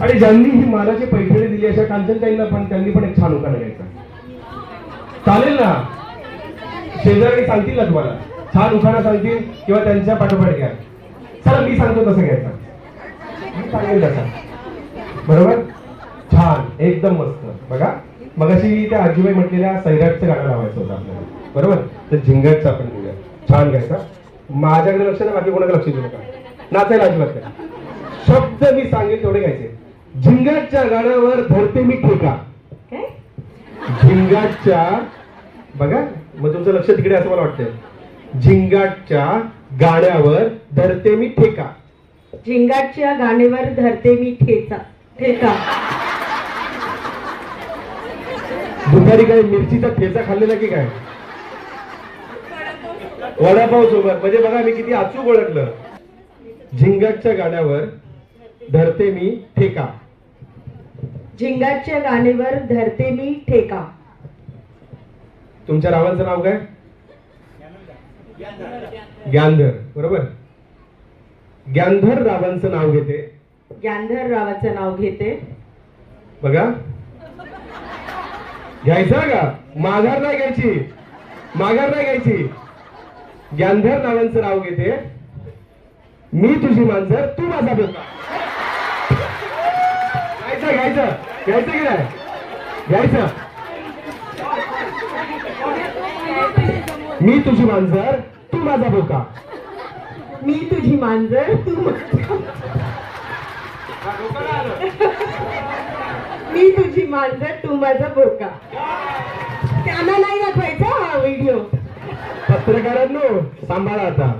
आणि ज्यांनी ही मानाची पैठणी दिली अशा कांचनताईंना पण त्यांनी पण एक छान उखाणा घ्यायचा चालेल ना? शेजारी सांगतील ना तुम्हाला. छान उखाणा सांगतील किंवा त्यांच्या पाठोपाठ घ्या. चला मी सांगतो तसं घ्यायचा. मी सांगेल तसा. बरोबर? छान. एकदम मस्त. बघा. मगाशी त्या आजीबाई म्हटलेल्या सैराटचं गाणं लावायचं होतं आपल्याला. बरोबर? तर झिंगाटचं आपण घेऊया. छान घ्यायचा. माझ्याकडे लक्ष नाही बाकी कोणाकडे लक्ष देऊ नका. नाचायला अजिबात काय शब्द मी सांगेल तेवढे घ्यायचे. झिंगाटच्या गाण्यावर धरते मी ठेका. झिंगाटच्या बघा मग तुमचं लक्ष तिकडे असं मला वाटतंय. झिंगाटच्या गाण्यावर धरते मी ठेका. झिंगाटच्या गाण्यावर धरते मी ठेचा ठेका. दुपारी काय मिरचीचा ठेचा खाल्लेला की काय? वडापाव सोबत म्हणजे बघा मी किती अचूक ओळखलं. झिंगाटच्या गाण्यावर धरते मी ठेका. झिंगाटच्या गाण्यावर धरते मी ठेका. तुमच्या रावांचं नाव काय? ज्ञानधर बरोबर? ज्ञानधर रावांचं नाव घेते. ज्ञानधर रावाचं नाव घेते. बघा. घ्यायचा का माघार नाही घ्यायची. माघार नाही घ्यायची. ज्ञानधर नावांचं नाव घेते. मी तुझी मांजर तू माझा बोका. घ्यायचं की नाही? घ्यायचं. मी तुझी मांजर तू माझा बोका मी तुझी मांजर तू माझा- मी तुझी मांजर तू माझा बोका त्यांना नाही दाखवायचा हा व्हिडिओ. पत्रकारांनो सांभाळा आता.